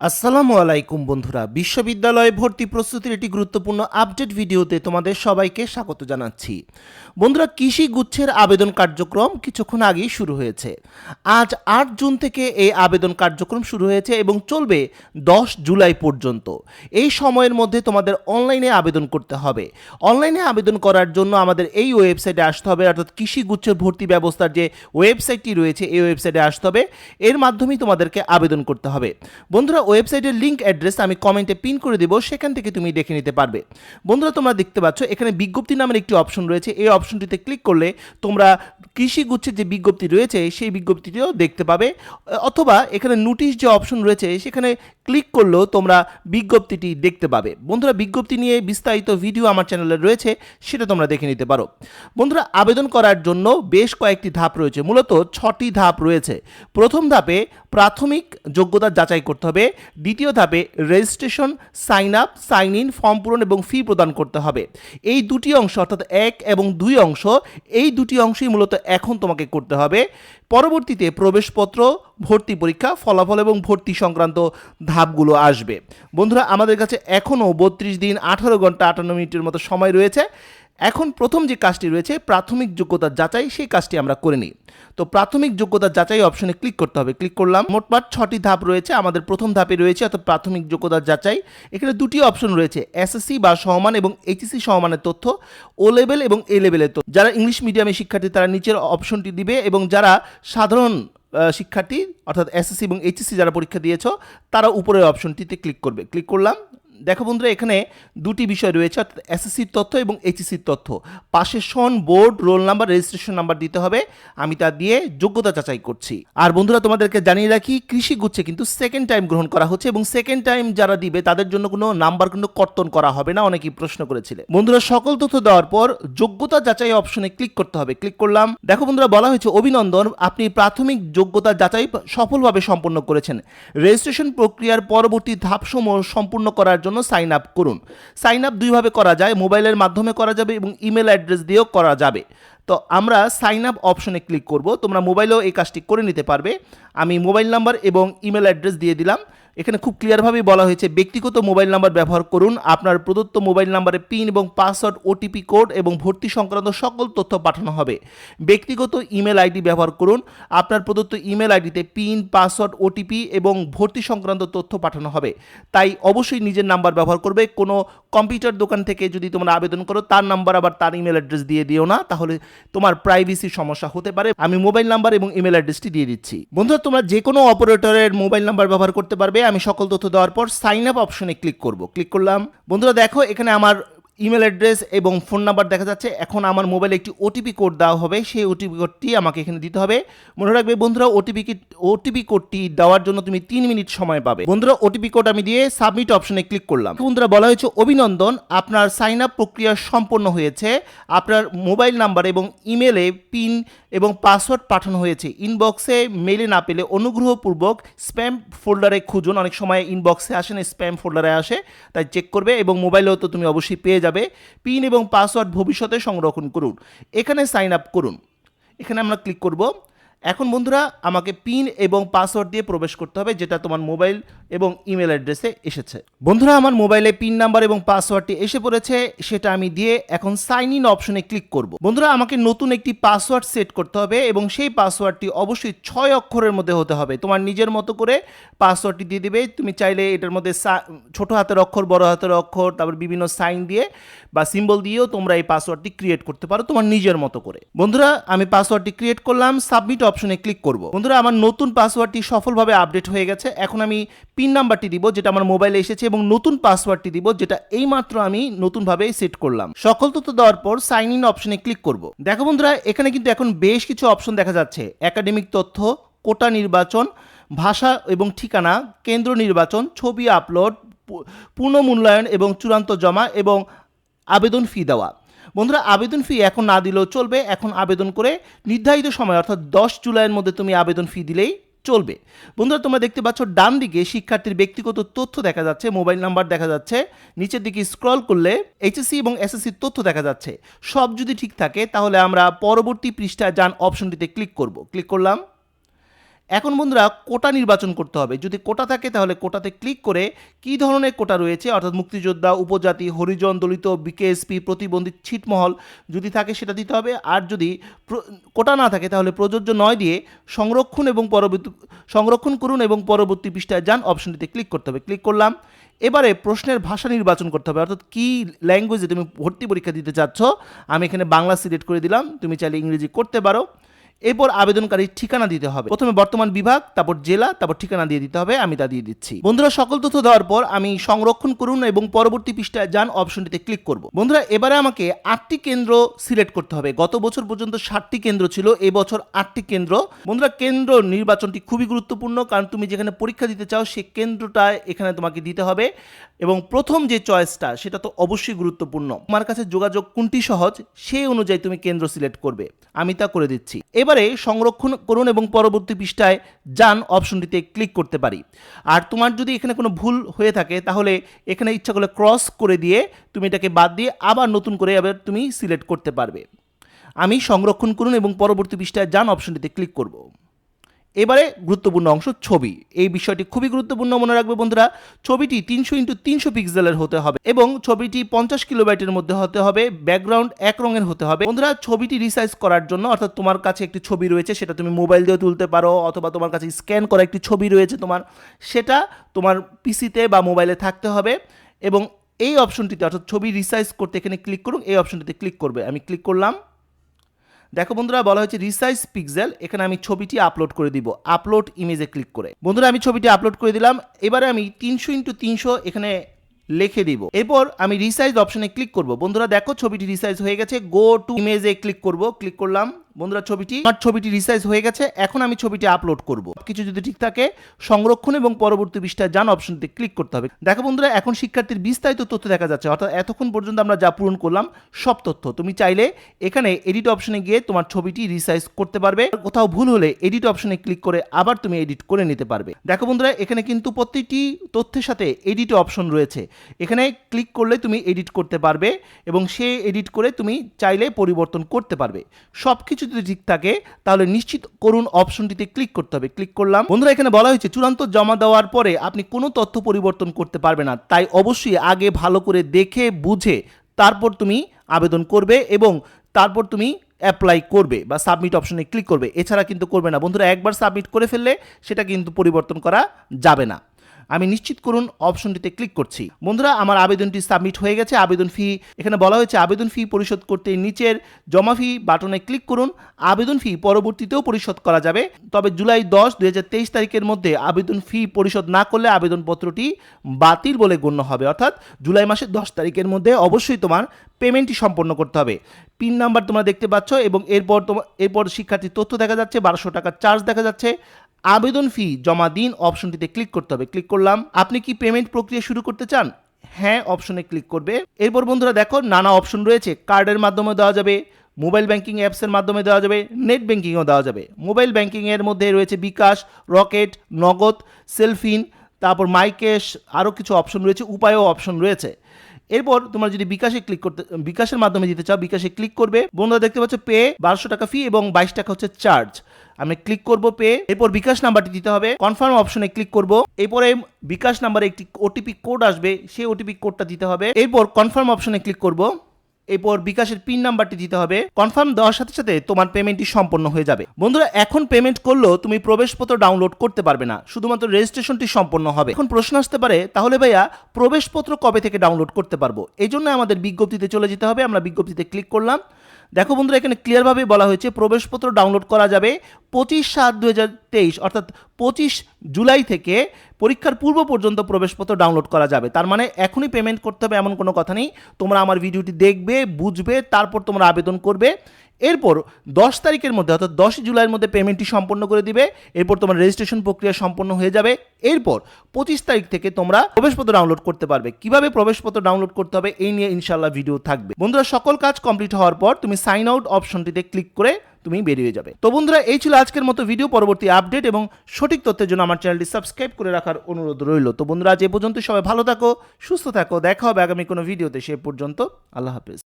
আসসালামু আলাইকুম বন্ধুরা, বিশ্ববিদ্যালয়ে ভর্তি প্রস্তুতির একটি গুরুত্বপূর্ণ আপডেট ভিডিওতে তোমাদের সবাইকে স্বাগত জানাচ্ছি। বন্ধুরা, কৃষি গুচ্ছের আবেদন কার্যক্রম কিছুক্ষণ আগেই শুরু হয়েছে। আজ আট জুন থেকে এই আবেদন কার্যক্রম শুরু হয়েছে এবং চলবে দশ জুলাই পর্যন্ত। এই সময়ের মধ্যে তোমাদের অনলাইনে আবেদন করতে হবে। অনলাইনে আবেদন করার জন্য আমাদের এই ওয়েবসাইটে আসতে হবে, অর্থাৎ কৃষি গুচ্ছের ভর্তি ব্যবস্থার যে ওয়েবসাইটটি রয়েছে, এই ওয়েবসাইটে আসতে হবে। এর মাধ্যমেই তোমাদেরকে আবেদন করতে হবে। বন্ধুরা ওয়েবসাইটের লিঙ্ক অ্যাড্রেস আমি কমেন্টে পিন করে দেবো, সেখান থেকে তুমি দেখে নিতে পারবে। বন্ধুরা, তোমরা দেখতে পাচ্ছ, এখানে বিজ্ঞপ্তি নামের একটি অপশন রয়েছে। এই অপশনটিতে ক্লিক করলে তোমরা কৃষি গুচ্ছের যে বিজ্ঞপ্তি রয়েছে, সেই বিজ্ঞপ্তিটিও দেখতে পাবে। অথবা এখানে নোটিশ যে অপশন রয়েছে, সেখানে ক্লিক করলেও তোমরা বিজ্ঞপ্তিটি দেখতে পাবে। বন্ধুরা, বিজ্ঞপ্তি নিয়ে বিস্তারিত ভিডিও আমার চ্যানেলে রয়েছে, সেটা তোমরা দেখে নিতে পারো। বন্ধুরা, আবেদন করার জন্য বেশ কয়েকটি ধাপ রয়েছে। মূলত ছটি ধাপ রয়েছে। প্রথম ধাপে প্রাথমিক যোগ্যতা যাচাই করতে হবে। দ্বিতীয় ধাপে registration sign up sign in form পূরণ এবং ফি প্রদান করতে হবে। এই দুটি অংশ অর্থাৎ এক এবং দুই অংশ, এই দুটি অংশই মূলত এখন তোমাকে করতে হবে। পরবর্তীতে প্রবেশপত্র, ভর্তি পরীক্ষা, ফলাফল এবং ভর্তি সংক্রান্ত ধাপগুলো আসবে। বন্ধুরা, আমাদের কাছে এখনও বত্রিশ দিন, আঠারো ঘণ্টা, আটান্ন মিনিটের মতো সময় রয়েছে। এখন প্রথম যে কাজটি রয়েছে, প্রাথমিক যোগ্যতা যাচাই, সেই কাজটি আমরা করে নিই। তো প্রাথমিক যোগ্যতা যাচাই অপশনে ক্লিক করতে হবে। ক্লিক করলাম মোটমাট ছটি ধাপ রয়েছে। আমাদের প্রথম ধাপে রয়েছে অর্থাৎ প্রাথমিক যোগ্যতা যাচাই। এখানে দুটি অপশন রয়েছে, এসএসসি বা সমান এবং এইচএসসি সমানের তথ্য, ও লেভেল এবং এ লেভেলের তথ্য। যারা ইংলিশ মিডিয়ামের শিক্ষার্থী, তারা নিচের অপশনটি দিবে এবং যারা সাধারণ শিক্ষার্থী, অর্থাৎ এসএসসি এবং এইচএসসি যারা পরীক্ষা দিয়েছ, তারা উপরের অপশনটিতে ক্লিক করবে। ক্লিক করলাম দেখো বন্ধুরা, এখানে দুটি বিষয় রয়েছে, অর্থাৎ এসএসসির তথ্য এবং এইচএসসির তথ্য। পাশে সন board, roll number registration number দিতে হবে। আমি তা দিয়ে যোগ্যতা যাচাই করছি। আর বন্ধুরা, তোমাদেরকে জানিয়ে রাখি, কৃষি গুচ্ছে কিন্তু সেকেন্ড টাইম গ্রহণ করা হচ্ছে এবং সেকেন্ড টাইম যারা দিবে, তাদের জন্য কোনো নাম্বার কিন্তু কর্তন করা হবে না, অনেকেই প্রশ্ন করেছিলে। বন্ধুরা, সকল তথ্য দেওয়ার পর যোগ্যতা যাচাই অপশনে ক্লিক করতে হবে। ক্লিক করলাম। দেখো বন্ধুরা, বলা হয়েছে, অভিনন্দন, আপনি প্রাথমিক যোগ্যতা যাচাই সফলভাবে সম্পন্ন করেছেন। রেজিস্ট্রেশন প্রক্রিয়ার পরবর্তী ধাপসমূহ সম্পূর্ণ করার জন্য সাইন আপ করুন। সাইন আপ দুইভাবে করা যায় মোবাইলের মাধ্যমে করা যাবে এবং ইমেল অ্যাড্রেস দিয়েও করা যাবে। তো আমরা সাইন আপ অপশনে ক্লিক করব, তোমরা মোবাইলেও এই কাজটি করে নিতে পারবে। আমি মোবাইল নাম্বার এবং ইমেল অ্যাড্রেস দিয়ে দিলাম। এখানে খুব ক্লিয়ারভাবেই বলা হয়েছে, ব্যক্তিগত মোবাইল নাম্বার ব্যবহার করুন, আপনার প্রদত্ত মোবাইল নাম্বারে পিন এবং পাসওয়ার্ড ওটিপি কোড এবং ভর্তি সংক্রান্ত সকল তথ্য পাঠানো হবে। ব্যক্তিগত ইমেল আইডি ব্যবহার করুন, আপনার প্রদত্ত ইমেল আইডিতে পিন পাসওয়ার্ড ওটিপি এবং ভর্তি সংক্রান্ত তথ্য পাঠানো হবে। তাই অবশ্যই নিজের নাম্বার ব্যবহার করবে, কোনো কম্পিউটার দোকান থেকে যদি তোমরা আবেদন করো, তার নাম্বার আবার তার ইমেল অ্যাড্রেস দিয়ে দিও না, তাহলে তোমার প্রাইভেসি সমস্যা হতে পারে। আমি মোবাইল নাম্বার এবং ইমেল অ্যাড্রেসটি দিয়ে দিচ্ছি। বন্ধুরা, তোমরা যে কোনো অপারেটরের মোবাইল নাম্বার ব্যবহার করতে পারবে। আমি সকল তথ্য দেওয়ার পর সাইন আপ অপশনে ক্লিক করব। ক্লিক করলাম। বন্ধুরা দেখো, এখানে আমার ইমেল অ্যাড্রেস এবং ফোন নাম্বার দেখা যাচ্ছে। এখন আমার মোবাইলে একটি ওটিপি কোড দেওয়া হবে। সেই ওটিপি কোডটি আমাকে এখানে দিতে হবে। মনে রাখবে, বন্ধুরা ওটিপি ওটিপি কোডটি দেওয়ার জন্য তুমি তিন মিনিট সময় পাবে। বন্ধুরা ওটিপি কোড আমি দিয়ে সাবমিট অপশনে ক্লিক করলাম। বন্ধুরা, বলা হয়েছে, অভিনন্দন, আপনার সাইন আপ প্রক্রিয়া সম্পন্ন হয়েছে। আপনার মোবাইল নাম্বার এবং ইমেলে পিন এবং পাসওয়ার্ড পাঠানো হয়েছে। ইনবক্সে মেলে না পেলে অনুগ্রহপূর্বক স্প্যাম ফোল্ডারে খুঁজুন। অনেক সময় ইনবক্সে আসে না, স্প্যাম ফোল্ডারে আসে, তাই চেক করবে এবং মোবাইলেও তো তুমি অবশ্যই পেয়ে যাবে, পিন এবং পাসওয়ার্ড ভবিষ্যতে সংরক্ষণ করুন। এখানে সাইন আপ করুন। এখানে আমরা ক্লিক করব। এখন বন্ধুরা, আমাকে পিন এবং পাসওয়ার্ড দিয়ে প্রবেশ করতে হবে, যেটা তোমার মোবাইল এবং ইমেল অ্যাড্রেসে এসেছে। বন্ধুরা, আমার মোবাইলে পিন নাম্বার এবং পাসওয়ার্ডটি এসে পড়েছে, সেটা আমি দিয়ে এখন সাইন ইন অপশনে ক্লিক করব। বন্ধুরা, আমাকে নতুন একটি পাসওয়ার্ড সেট করতে হবে এবং সেই পাসওয়ার্ডটি অবশ্যই ছয় অক্ষরের মধ্যে হতে হবে। তোমার নিজের মতো করে পাসওয়ার্ডটি দিয়ে দিবে। তুমি চাইলে এটার মধ্যে ছোট হাতের অক্ষর, বড় হাতের অক্ষর, তারপর বিভিন্ন সাইন দিয়ে বা সিম্বল দিয়েও তোমরা এই পাসওয়ার্ডটি ক্রিয়েট করতে পারো তোমার নিজের মতো করে। বন্ধুরা, আমি পাসওয়ার্ডটি ক্রিয়েট করলাম, সাবমিট অপশনে ক্লিক করব। বন্ধুরা, আমার নতুন পাসওয়ার্ডটি সফলভাবে আপডেট হয়ে গেছে। এখন আমি পিন নাম্বারটি দিব, যেটা আমার মোবাইলে এসেছে, এবং নতুন পাসওয়ার্ডটি দিব, যেটা এইমাত্র আমি নতুনভাবে সেট করলাম। সকল তথ্য দেওয়ার পর সাইন ইন অপশনে ক্লিক করব। দেখো বন্ধুরা, এখানে কিন্তু এখন বেশ কিছু অপশন দেখা যাচ্ছে। একাডেমিক তথ্য, কোটা নির্বাচন, ভাষা এবং ঠিকানা, কেন্দ্র নির্বাচন, ছবি আপলোড পুনঃমূল্যায়ন এবং চূড়ান্ত জমা এবং আবেদন ফি দেওয়া। বন্ধুরা, আবেদন ফি এখন না দিলেও চলবে। এখন আবেদন করে নির্ধারিত সময়, অর্থাৎ দশ জুলাইয়ের মধ্যে তুমি আবেদন ফি দিলেই চলবে। বন্ধুরা, তোমরা দেখতে পাচ্ছ ডান দিকে শিক্ষার্থীর ব্যক্তিগত তথ্য দেখা যাচ্ছে, মোবাইল নাম্বার দেখা যাচ্ছে। নিচের দিকে স্ক্রল করলে এইচএসসি এবং এসএসসির তথ্য দেখা যাচ্ছে। সব যদি ঠিক থাকে, তাহলে আমরা পরবর্তী পৃষ্ঠায় যান অপশনটিতে ক্লিক করব। ক্লিক করলাম। এখন বন্ধুরা কোটা নির্বাচন করতে হবে। যদি কোটা থাকে তাহলে কোটাতে ক্লিক করে কি ধরনের কোটা রয়েছে, অর্থাৎ মুক্তিযোদ্ধা, উপজাতি, হরিজন, দলিত, বিকেএসপি, প্রতিবন্ধী, ছিটমহল যদি থাকে সেটা দিতে হবে। আর যদি কোটা না থাকে তাহলে প্রযোজ্য নয় দিয়ে সংরক্ষণ এবং পরবর্তী সংরক্ষণ করুন এবং পরবর্তী পৃষ্ঠায় যান, অপশনটিতে ক্লিক করতে হবে। ক্লিক করলাম। এবারে প্রশ্নের ভাষা নির্বাচন করতে হবে, অর্থাৎ কী ল্যাঙ্গুয়েজে তুমি ভর্তি পরীক্ষা দিতে চাচ্ছ? আমি এখানে বাংলা সিলেক্ট করে দিলাম। তুমি চাইলে ইংরেজি করতে পারো। এরপর আবেদনকারীর ঠিকানা দিতে হবে। প্রথমে বর্তমান বিভাগ, তারপর জেলা, তারপর ঠিকানা দিয়ে দিতে হবে, আমি তা দিয়ে দিচ্ছি। বন্ধুরা, সকল তথ্য দেওয়ার পর আমি সংরক্ষণ করুন এবং পরবর্তী পৃষ্ঠায় যান, অপশনটিতে ক্লিক করব। বন্ধুরা, এবারে আমাকে আটটি কেন্দ্র সিলেক্ট করতে হবে। গত বছর পর্যন্ত ষাটটি কেন্দ্র ছিল, এবছর আটটি কেন্দ্র। বন্ধুরা, কেন্দ্র নির্বাচনটি খুবই গুরুত্বপূর্ণ, কারণ তুমি যেখানে পরীক্ষা দিতে চাও সেই কেন্দ্রটা এখানে তোমাকে দিতে হবে। এবং প্রথম যে চয়েসটা, সেটা তো অবশ্যই গুরুত্বপূর্ণ। তোমার কাছে যোগাযোগ কোনটি সহজ, সেই অনুযায়ী তুমি কেন্দ্র সিলেক্ট করবে। আমি তা করে দিচ্ছি। এবারে সংরক্ষণ করুন এবং পরবর্তী পৃষ্ঠায় যান অপশনটিতে ক্লিক করতে পারি। আর তোমার যদি এখানে কোনো ভুল হয়ে থাকে, তাহলে এখানে ইচ্ছা করলে ক্রস করে দিয়ে তুমি এটাকে বাদ দিয়ে আবার নতুন করে আবার তুমি সিলেক্ট করতে পারবে। আমি সংরক্ষণ করুন এবং পরবর্তী পৃষ্ঠায় যান অপশনটিতে ক্লিক করব। এবারে গুরুত্বপূর্ণ অংশ ছবি। এই বিষয়টি খুবই গুরুত্বপূর্ণ মনে রাখবে বন্ধুরা। ছবিটি তিনশো ইন্টু তিনশো পিক্সেলের হতে হবে এবং ছবিটি পঞ্চাশ কিলোবাইটের মধ্যে হতে হবে, ব্যাকগ্রাউন্ড এক রঙের হতে হবে। বন্ধুরা, ছবিটি রিসাইজ করার জন্য, অর্থাৎ তোমার কাছে একটি ছবি রয়েছে, সেটা তুমি মোবাইল দিয়ে তুলতে পারো, অথবা তোমার কাছে স্ক্যান করা একটি ছবি রয়েছে তোমার, সেটা তোমার পিসিতে বা মোবাইলে থাকতে হবে এবং এই অপশনটিতে, অর্থাৎ ছবি রিসাইজ করতে এখানে ক্লিক করুন, এই অপশনটিতে ক্লিক করবে। আমি ক্লিক করলাম। দেখো বন্ধুরা, বলা হয়েছে রিসাইজ পিক্সেল, এখানে আমি ছবিটি আপলোড করে দিব। আপলোড ইমেজে ক্লিক করে। বন্ধুরা, আমি ছবিটি আপলোড করে দিলাম। এবারে আমি তিনশো ইন্টু তিনশো এখানে লিখে দিব। এরপর আমি রিসাইজ অপশনে ক্লিক করব। বন্ধুরা, দেখো ছবিটি রিসাইজ হয়ে গেছে। গো টু ইমেজে ক্লিক করব। ক্লিক করলাম। বন্ধুরা, ছবিটি আমার ছবিটি রিসাইজ হয়ে গেছে। এখন আমি ছবিটি আপলোড করব। কিছু যদি ঠিক থাকে, সংরক্ষণ এবং পরবর্তী পৃষ্ঠায় যান অপশনটিতে ক্লিক করতে হবে। দেখো বন্ধুরা, এখন শিক্ষার্থীর বিস্তারিত তথ্য দেখা যাচ্ছে। অর্থাৎ এতক্ষণ পর্যন্ত আমরা যা পূরণ করলাম, সব তথ্য। তুমি চাইলে এখানে এডিট অপশনে গিয়ে তোমার ছবিটি রিসাইজ করতে পারবে। কোথাও ভুল হলে এডিট অপশনে ক্লিক করে আবার তুমি এডিট করে নিতে পারবে। দেখো বন্ধুরা, এখানে কিন্তু প্রত্যেকটি তথ্যের সাথে এডিট অপশন রয়েছে। এখানে ক্লিক করলে তুমি এডিট করতে পারবে এবং সে এডিট করে তুমি চাইলে পরিবর্তন করতে পারবে। সব কিছু যদি ঠিক থাকে, তাহলে নিশ্চিত করুন অপশনটিতে ক্লিক করতে হবে। ক্লিক করলাম। বন্ধুরা, এখানে বলা হয়েছে, চূড়ান্ত জমা দেওয়ার পরে আপনি কোনো তথ্য পরিবর্তন করতে পারবে না। তাই অবশ্যই আগে ভালো করে দেখে, বুঝে তারপর তুমি আবেদন করবে এবং তারপর তুমি অ্যাপ্লাই করবে বা সাবমিট অপশনে ক্লিক করবে। এছাড়া কিন্তু করবে না। বন্ধুরা, একবার সাবমিট করে ফেললে সেটা কিন্তু পরিবর্তন করা যাবে না। আমি নিশ্চিত করুন অপশনটিতে ক্লিক করছি। বন্ধুরা, আমার আবেদনটি সাবমিট হয়ে গেছে। আবেদন ফি, এখানে বলা হয়েছে আবেদন ফি পরিশোধ করতে নিচের জমা ফি বাটনে ক্লিক করুন। আবেদন ফি পরবর্তীতেও পরিশোধ করা যাবে। তবে জুলাই দশ, দুই তারিখের মধ্যে আবেদন ফি পরিশোধ না করলে আবেদনপত্রটি বাতিল বলে গণ্য হবে। অর্থাৎ জুলাই মাসের দশ তারিখের মধ্যে অবশ্যই তোমার পেমেন্টটি সম্পন্ন করতে হবে। পিন নাম্বার তোমরা দেখতে পাচ্ছ এবং এরপর তোমার এরপর শিক্ষার্থীর তথ্য দেখা যাচ্ছে, বারোশো টাকার চার্জ দেখা যাচ্ছে। আবেদন ফি জমা দিন অপশনটিতে ক্লিক করতে হবে। ক্লিক করলাম। আপনি কি পেমেন্ট প্রক্রিয়া শুরু করতে চান? হ্যাঁ অপশনে ক্লিক করবে। এরপর বন্ধুরা দেখো, নানা অপশন রয়েছে। কার্ডের মাধ্যমে দেওয়া যাবে মোবাইল ব্যাংকিং অ্যাপসের মাধ্যমে দেওয়া যাবে নেট ব্যাংকিংও দেওয়া যাবে। মোবাইল ব্যাংকিংয়ের মধ্যে রয়েছে বিকাশ রকেট নগদ সেলফিন তারপর মাইকেশ আরও কিছু অপশন রয়েছে, উপায়ও অপশন রয়েছে। এরপর তোমরা যদি বিকাশে ক্লিক করতে, বিকাশের মাধ্যমে দিতে চাও, বিকাশে ক্লিক করবে। বন্ধুরা দেখতে পাচ্ছ পে বারোশো টাকা ফি এবং বাইশ টাকা হচ্ছে চার্জ আমি ক্লিক করব পে এরপর বিকাশ নাম্বারটি দিতে হবে। কনফার্ম অপশনে ক্লিক করব। এরপরে বিকাশ নাম্বারে একটি ওটিপি কোড আসবে, সেই ওটিপি কোডটা দিতে হবে। এরপর কনফার্ম অপশনে ক্লিক করব। এরপর বিকাশের পিন নাম্বারটি দিতে হবে। কনফার্ম দেওয়ার সাথে সাথে তোমার পেমেন্টটি সম্পন্ন হয়ে যাবে। বন্ধুরা, এখন পেমেন্ট করলেও তুমি প্রবেশপত্র ডাউনলোড করতে পারবে না। শুধুমাত্র রেজিস্ট্রেশনটি সম্পন্ন হবে। এখন প্রশ্ন আসতে পারে, তাহলে ভাইয়া প্রবেশপত্র কবে থেকে ডাউনলোড করতে পারব? এই জন্য আমাদের বিজ্ঞপ্তিতে চলে যেতে হবে। আমরা বিজ্ঞপ্তিতে ক্লিক করলাম। দেখো বন্ধুরা, এখানে ক্লিয়ারভাবে বলা হয়েছে প্রবেশপত্র ডাউনলোড করা যাবে পঁচিশ সাত দু অর্থাৎ পঁচিশ জুলাই থেকে পরীক্ষার পূর্ব পর্যন্ত প্রবেশপত্র ডাউনলোড করা যাবে। তার মানে এখনই পেমেন্ট করতে হবে, এমন কোনো কথা নেই। তোমরা আমার ভিডিওটি দেখবে, বুঝবে, তারপর তোমরা আবেদন করবে। এরপর দশ তারিখের মধ্যে অর্থাৎ দশই জুলাইয়ের মধ্যে পেমেন্টটি সম্পন্ন করে দিবে, এরপর তোমার রেজিস্ট্রেশন প্রক্রিয়া সম্পন্ন হয়ে যাবে, এরপর পঁচিশ তারিখ থেকে তোমরা প্রবেশপত্র ডাউনলোড করতে পারবে। কীভাবে প্রবেশপত্র ডাউনলোড করতে হবে এই নিয়ে ইনশাল্লাহ ভিডিও থাকবে। বন্ধুরা, সকল কাজ কমপ্লিট হওয়ার পর তুমি সাইন আউট অপশনটিতে ক্লিক করে তুমি বেরিয়ে যাবে। তো বন্ধুরা, এই ছিল আজকের মতো ভিডিও পরবর্তী আপডেট এবং সঠিক তথ্যের জন্য আমার চ্যানেলটি সাবস্ক্রাইব করে রাখার অনুরোধ রইল। তো বন্ধুরা, আজ এ পর্যন্ত সবাই ভালো থাকো, সুস্থ থাকো, দেখা হবে আগামী কোনো ভিডিওতে সে পর্যন্ত আল্লাহ হাফেজ।